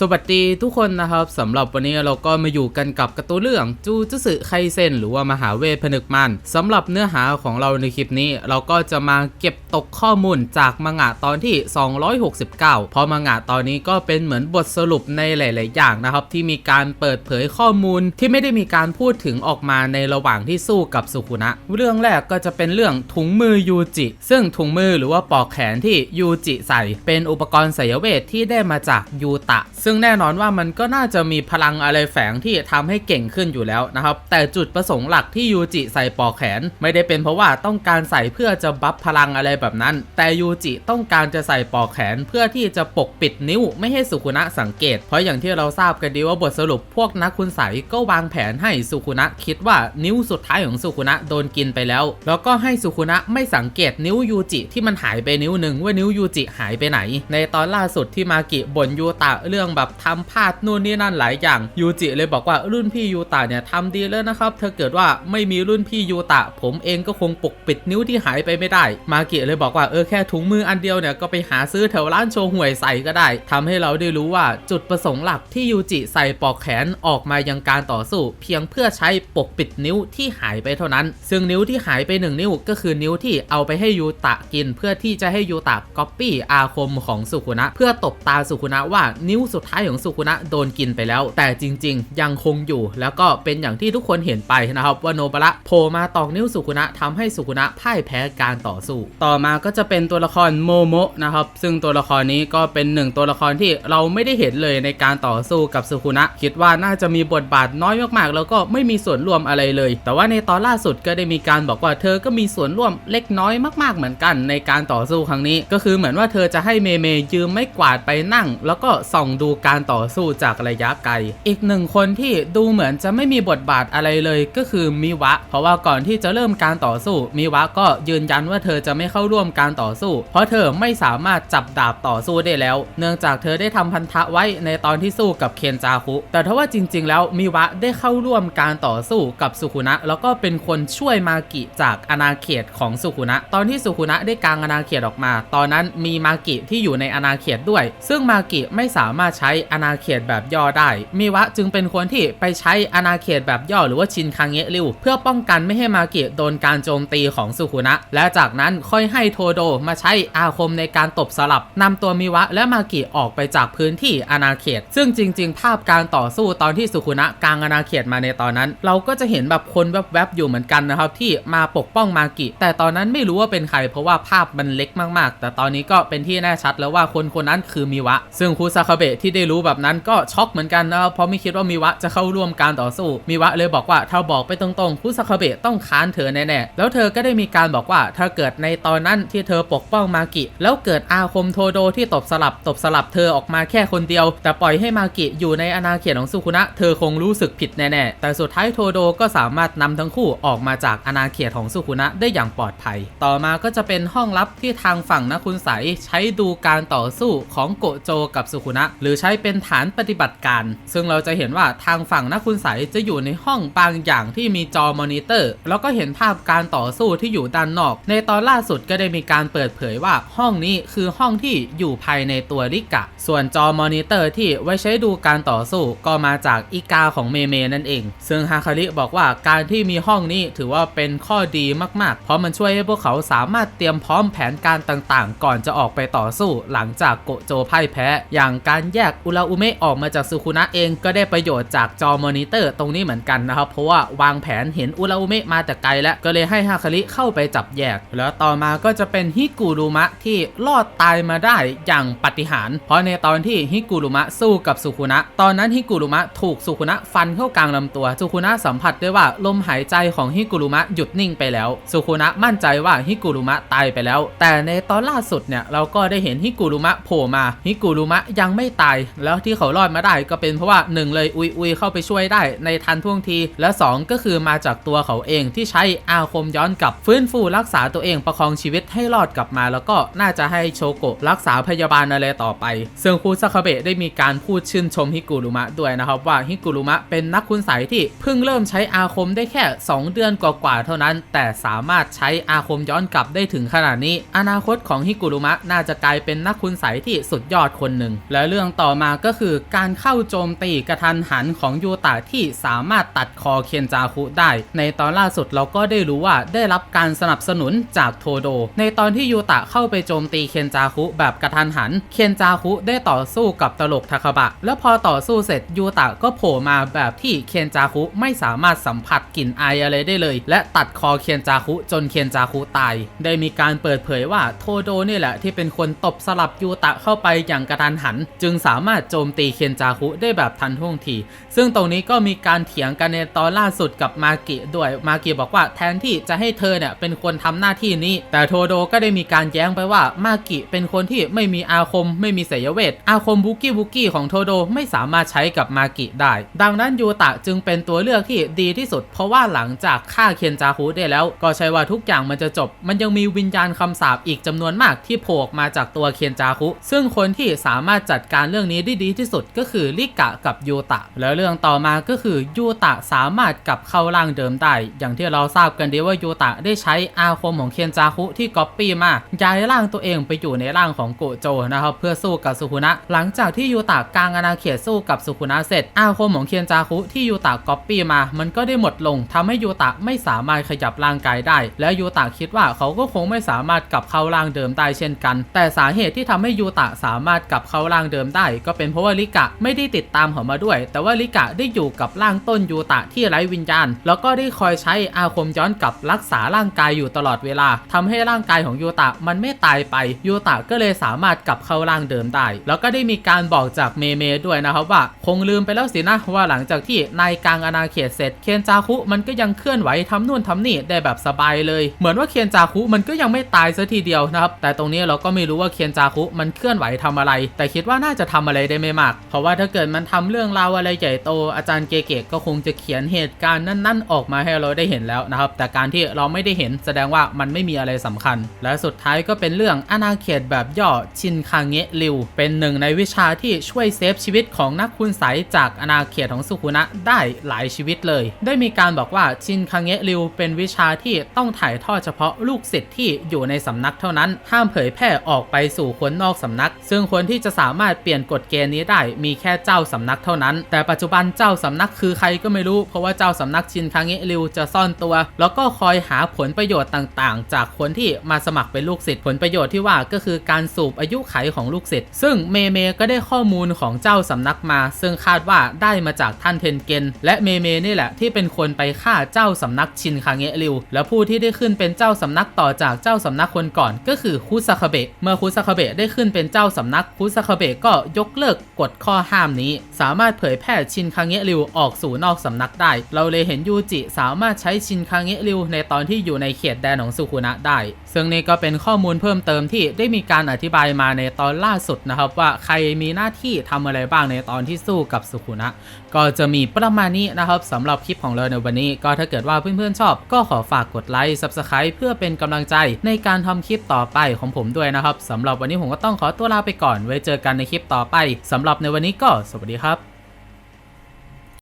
สวัสดีทุกคนนะครับสำหรับวันนี้เราก็มาอยู่กันกับกร์ตูนเรื่องจูจุสึไคเซนหรือว่ามหาเวทผนึกมันสำหรับเนื้อหาของเราในคลิปนี้ เราก็จะมาเก็บตกข้อมูลจากมังงะตอนที่ 269 เพราะมังงะตอนนี้ก็เป็นเหมือนบทสรุปในหลาย ๆ อย่างนะครับ ที่มีการเปิดเผยข้อมูลที่ไม่ได้มีการพูดถึงออกมาในระหว่างที่สู้กับสุคุนะ เรื่องแรกก็จะเป็นเรื่องถุงมือยูจิ ซึ่งถุงมือหรือว่าปลอกแขนที่ยูจิใส่ เป็นอุปกรณ์ไสยเวทที่ได้มาจากยูตะซึ่งแน่นอนว่ามันก็น่าจะมีพลังอะไรแฝงที่ทำให้เก่งขึ้นอยู่แล้วนะครับ แต่จุดประสงค์หลักที่ยูจิใส่ปอกแขน ไม่ได้เป็นเพราะว่าต้องการใส่เพื่อจะบัฟพลังอะไรแบบนั้น แต่ยูจิต้องการจะใส่ปอกแขน เพื่อที่จะปกปิดนิ้วไม่ให้สุคุนะสังเกต เพราะอย่างที่เราทราบกันดีว่าบทสรุปพวกนักคุณใสยก็วางแผนให้สุคุนะคิดว่านิ้วสุดท้ายของสุคุนะโดนกินไปแล้ว แล้วก็ให้สุคุนะไม่สังเกตนิ้วยูจิที่มันหายไปนิ้วหนึ่งว่านิ้วยูจิหายไปไหน ในตอนล่าสุดที่มากิบ่นยูตะเรื่องแบบทำพลาดนู่นนี่นั่นหลายอย่างยูจิเลยบอกว่ารุ่นพี่ยูตะเนี่ยทำดีแล้วนะครับถ้าเกิดว่าไม่มีรุ่นพี่ยูตะ ผมเองก็คงปกปิดนิ้วที่หายไปไม่ได้ มากิเลยบอกว่าเออแค่ถุงมืออันเดียวเนี่ยก็ไปหาซื้อแถวร้านโชห่วยใส่ก็ได้ทำให้เราได้รู้ว่าจุดประสงค์หลักที่ยูจิใส่ปลอกแขนออกมายังการต่อสู้ เพียงเพื่อใช้ปกปิดนิ้วที่หายไปเท่านั้น ซึ่งนิ้วที่หายไปหนึ่งนิ้วก็คือนิ้วที่เอาไปให้ยูตะกิน เพื่อที่จะให้ยูตะก๊อปปี้อาคมของสุคุนะ เพื่อตบตาสุคุนะว่านิ้วสุุดท้ายของสุคุนะโดนกินไปแล้ว แต่จริง ๆ ยังคงอยู่ แล้วก็เป็นอย่างที่ทุกคนเห็นไปนะครับว่าโนบะระโผล่มาตอกนิ้วสุคุนะทำให้สุคุนะพ่ายแพ้การต่อสู้ ต่อมาก็จะเป็นตัวละครโมโมะนะครับซึ่งตัวละครนี้ก็เป็นหนึ่งตัวละครที่เราไม่ได้เห็นเลยในการต่อสู้กับสุคุนะคิดว่าน่าจะมีบทบาทน้อยมากๆ แล้วก็ไม่มีส่วนร่วมอะไรเลย แต่ว่าในตอนล่าสุดก็ได้มีการบอกว่าเธอก็มีส่วนร่วมเล็กน้อยมากๆเหมือนกัน ในการต่อสู้ครั้งนี้ ก็คือเหมือนว่าเธอจะให้เมเมยืมไม้กวาดไปนั่ง แล้วก็ส่องดูการต่อสู้จากระยะไกล อีกหนึ่งคนที่ดูเหมือนจะไม่มีบทบาทอะไรเลยก็คือมิวะ เพราะว่าก่อนที่จะเริ่มการต่อสู้มิวะก็ยืนยันว่าเธอจะไม่เข้าร่วมการต่อสู้ เพราะเธอไม่สามารถจับดาบต่อสู้ได้แล้ว เนื่องจากเธอได้ทำพันธะไว้ในตอนที่สู้กับเคนจาคุ แต่ถ้าว่าจริง ๆ แล้วมิวะได้เข้าร่วมการต่อสู้กับสุคุนะ แล้วก็เป็นคนช่วยมากิจากอาณาเขตของสุคุนะ ตอนที่สุคุนะได้กางอาณาเขตออกมา ตอนนั้นมีมากิที่อยู่ในอาณาเขตด้วย ซึ่งมากิไม่สามารถใช้อาณาเขตแบบย่อได้ มิวะจึงเป็นคนที่ไปใช้อาณาเขตแบบย่อหรือว่าชินคังเงะริวเพื่อป้องกันไม่ให้มากิโดนการโจมตีของสุคุนะ และจากนั้นค่อยให้โทโดมาใช้อาคมในการตบสลับนำตัวมิวะและมากิออกไปจากพื้นที่อาณาเขต ซึ่งจริง ๆ ภาพการต่อสู้ตอนที่สุคุนะกลางอาณาเขตมาในตอนนั้น เราก็จะเห็นแบบคนแวบๆอยู่เหมือนกันนะครับที่มาปกป้องมากิแต่ตอนนั้นไม่รู้ว่าเป็นใครเพราะว่าภาพมันเล็กมากๆ แต่ตอนนี้ก็เป็นที่แน่ชัดแล้วว่าคนคนนั้นคือมิวะ ซึ่งคุซาคาเบะทที่ได้รู้แบบนั้นก็ช็อกเหมือนกันนะครับเพราะไม่คิดว่ามิวะจะเข้าร่วมการต่อสู้มิวะเลยบอกว่าถ้าบอกไปตรงๆคุซาคาเบะต้องค้านเธอแน่ๆแล้วเธอก็ได้มีการบอกว่าถ้าเกิดในตอนนั้นที่เธอปกป้องมากิ แล้วเกิดอาคมโทโดที่ตบสลับตบสลับเธอออกมาแค่คนเดียว แต่ปล่อยให้มากิอยู่ในอาณาเขตของสุคุนะเธอคงรู้สึกผิดแน่ๆแต่สุดท้ายโทโดก็สามารถนำทั้งคู่ออกมาจากอาณาเขตของสุคุนะได้อย่างปลอดภัย ต่อมาก็จะเป็นห้องลับที่ทางฝั่งนักคุณใสยใช้ดูการต่อสู้ของโกโจกับสุคุนะหรือใช้เป็นฐานปฏิบัติการ ซึ่งเราจะเห็นว่าทางฝั่งนักคุณใสจะอยู่ในห้องบางอย่างที่มีจอมอนิเตอร์ แล้วก็เห็นภาพการต่อสู้ที่อยู่ด้านนอก ในตอนล่าสุดก็ได้มีการเปิดเผยว่าห้องนี้คือห้องที่อยู่ภายในตัวริกะ ส่วนจอมอนิเตอร์ที่ไว้ใช้ดูการต่อสู้ก็มาจากอีกาของเมเมนั่นเอง ซึ่งฮาคาริบอกว่าการที่มีห้องนี้ถือว่าเป็นข้อดีมากๆ เพราะมันช่วยให้พวกเขาสามารถเตรียมพร้อมแผนการต่างๆ ก่อนจะออกไปต่อสู้ หลังจากโกโจพ่ายแพ้ อย่างการแยกอุราอุเมะออกมาจากสุคุนะเองก็ได้ประโยชน์จากจอมอนิเตอร์ตรงนี้เหมือนกันนะครับ เพราะว่าวางแผนเห็นอุราอุเมะมาแต่ไกลแล้วก็เลยให้ฮาคาริเข้าไปจับแยก แล้วต่อมาก็จะเป็นฮิกุรุมะที่รอดตายมาได้อย่างปาฏิหาริย์เพราะในตอนที่ฮิกุรุมะสู้กับสุคุนะ ตอนนั้นฮิกุรุมะถูกสุคุนะฟันเข้ากลางลำตัว สุคุนะสัมผัสได้ว่าลมหายใจของฮิกุรุมะหยุดนิ่งไปแล้ว สุคุนะมั่นใจว่าฮิกุรุมะตายไปแล้ว แต่ในตอนล่าสุดเนี่ยเราก็ได้เห็นฮิกุรุมะโผล่มาฮิกุรุมะยังไม่ตายแล้วที่เขารอดมาได้ก็เป็นเพราะว่าหนึ่งเลยอุยอุยเข้าไปช่วยได้ในทันท่วงที และสองก็คือมาจากตัวเขาเองที่ใช้อาคมย้อนกลับฟื้นฟูรักษาตัวเองประคองชีวิตให้รอดกลับมา แล้วก็น่าจะให้โชโกะรักษาพยาบาลอะไรต่อไป ซึ่งคุซาคาเบะได้มีการพูดชื่นชมฮิกุรุมะด้วยนะครับว่าฮิกุรุมะเป็นนักคุณใสยที่เพิ่งเริ่มใช้อาคมได้แค่ 2 เดือนกว่าๆเท่านั้น แต่สามารถใช้อาคมย้อนกลับได้ถึงขนาดนี้ อนาคตของฮิกุรุมะน่าจะกลายเป็นนักคุณใสยที่สุดยอดคนหนึ่งและเรื่องต่อต่อมาก็คือการเข้าโจมตีกระทันหันของยูตะที่สามารถตัดคอเคนจาคุได้ ในตอนล่าสุดเราก็ได้รู้ว่าได้รับการสนับสนุนจากโทโด ในตอนที่ยูตะเข้าไปโจมตีเคนจาคุแบบกระทันหัน เคนจาคุได้ต่อสู้กับตลกทาคาบะ แล้วพอต่อสู้เสร็จยูตะก็โผล่มาแบบที่เคนจาคุไม่สามารถสัมผัสกลิ่นอายอะไรได้เลย และตัดคอเคนจาคุจนเคนจาคุตาย ได้มีการเปิดเผยว่าโทโดนี่แหละที่เป็นคนตบสลับยูตะเข้าไปอย่างกระทันหัน จึงสามารถโจมตีเคนจาคุได้แบบทันท่วงที ซึ่งตรงนี้ก็มีการเถียงกันในตอนล่าสุดกับมากิด้วยมากิบอกว่าแทนที่จะให้เธอเนี่ยเป็นคนทำหน้าที่นี้ แต่โทโดก็ได้มีการแย้งไปว่ามากิเป็นคนที่ไม่มีอาคม ไม่มีเสยเวทอาคมบุกี้บุกี้ของโทโดไม่สามารถใช้กับมากิได้ ดังนั้นยูตะจึงเป็นตัวเลือกที่ดีที่สุด เพราะว่าหลังจากฆ่าเคนจาคุได้แล้ว ก็ใช่ว่าทุกอย่างมันจะจบ มันยังมีวิญญาณคำสาปอีกจำนวนมากที่โผล่มาจากตัวเคนจาคุซึ่งคนที่สามารถจัดการเรื่องนี้ได้ดีที่สุดก็คือลิกะกับยูตะ แล้วเรื่องต่อมาก็คือยูตะสามารถกลับเข้าร่างเดิมได้ อย่างที่เราทราบกันดีว่ายูตะได้ใช้อาคมของเคียนจาคุที่ก๊อปปี้มาย้ายร่างตัวเองไปอยู่ในร่างของโกโจนะครับเพื่อสู้กับสุคุนะ หลังจากที่ยูตะกลางอาณาเขตสู้กับสุคุนะเสร็จ อาคมของเคียนจาคุที่ยูตะก๊อปปี้มา มันก็ได้หมดลงทำให้ยูตะไม่สามารถขยับร่างกายได้ แล้วยูตะคิดว่าเขาก็คงไม่สามารถกลับเข้าร่างเดิมได้เช่นกัน แต่สาเหตุที่ทำให้ยูตะสามารถกลับเข้าร่างเดิมได้ก็เป็นเพราะว่าลิกะไม่ได้ติดตามเขามาด้วย แต่ว่าลิกะได้อยู่กับร่างต้นยูตะที่ไร้วิญญาณ แล้วก็ได้คอยใช้อาคมย้อนกลับรักษาร่างกายอยู่ตลอดเวลาทำให้ร่างกายของยูตะมันไม่ตายไปยูตะก็เลยสามารถกลับเข้าร่างเดิมได้ แล้วก็ได้มีการบอกจากเมเมด้วยนะครับว่า คงลืมไปแล้วสินะว่าหลังจากที่นายกลางอาณาเขตเสร็จเคนจาคุมันก็ยังเคลื่อนไหวทำนู่นทำนี่ได้แบบสบายเลย เหมือนว่าเคนจาคุมันก็ยังไม่ตายซะทีเดียวนะครับแต่ตรงนี้เราก็ไม่รู้ว่าเคนจาคุมันเคลื่อนไหวทำอะไร แต่คิดว่าน่าจะททำอะไรได้ไม่มาก เพราะว่าถ้าเกิดมันทำเรื่องราวอะไรใหญ่โตอาจารย์เกเกะก็คงจะเขียนเหตุการณ์นั้นๆ ออกมาให้เราได้เห็นแล้วนะครับ แต่การที่เราไม่ได้เห็นแสดงว่ามันไม่มีอะไรสำคัญ และสุดท้ายก็เป็นเรื่องอาณาเขตแบบย่อชินคางเงะริว เป็นหนึ่งในวิชาที่ช่วยเซฟชีวิตของนักคุณใสยจากอาณาเขตของสุคุนะได้หลายชีวิตเลย ได้มีการบอกว่าชินคางเงะริว เป็นวิชาที่ต้องถ่ายทอดเฉพาะลูกศิษย์ที่อยู่ในสำนักเท่านั้น ห้ามเผยแพร่ออกไปสู่คนนอกสำนัก ซึ่งคนที่จะสามารถเปลี่ยนกฎเกณฑ์นี้ได้มีแค่เจ้าสำนักเท่านั้น แต่ปัจจุบันเจ้าสำนักคือใครก็ไม่รู้ เพราะว่าเจ้าสำนักชินคางเงะริวจะซ่อนตัว แล้วก็คอยหาผลประโยชน์ต่างๆ จากคนที่มาสมัครเป็นลูกศิษย์ผลประโยชน์ที่ว่าก็คือการสูบอายุไขของลูกศิษย์ซึ่งเมเมก็ได้ข้อมูลของเจ้าสำนักมา ซึ่งคาดว่าได้มาจากท่านเทนเกนและเมเมนี่แหละที่เป็นคนไปฆ่าเจ้าสำนักชินคางเงะริวและผู้ที่ได้ขึ้นเป็นเจ้าสำนักต่อจากเจ้าสำนักคนก่อน ก็คือคุซาคาเบะเมื่อคุซาคาเบะได้ขึ้นเป็นเจ้าสำนักคุซาคาเบะก็ยกเลิกกฎข้อห้ามนี้ สามารถเผยแพร่ชินคางเงะริวออกสู่นอกสำนักได้ เราเลยเห็นยูจิสามารถใช้ชินคางเงะริวในตอนที่อยู่ในเขตแดนของสุคุนะได้ ซึ่งนี่ก็เป็นข้อมูลเพิ่มเติมที่ได้มีการอธิบายมาในตอนล่าสุดนะครับ ว่าใครมีหน้าที่ทำอะไรบ้างในตอนที่สู้กับสุคุนะ ก็จะมีประมาณนี้นะครับสำหรับคลิปของเราในวันนี้ ก็ถ้าเกิดว่าเพื่อนๆชอบ ก็ขอฝากกดไลค์ Subscribe เพื่อเป็นกำลังใจในการทำคลิปต่อไปของผมด้วยนะครับสำหรับวันนี้ผมก็ต้องขอตัวลาไปก่อนไว้เจอกันในคลิปต่อไปสำหรับในวันนี้ก็สวัสดีครับ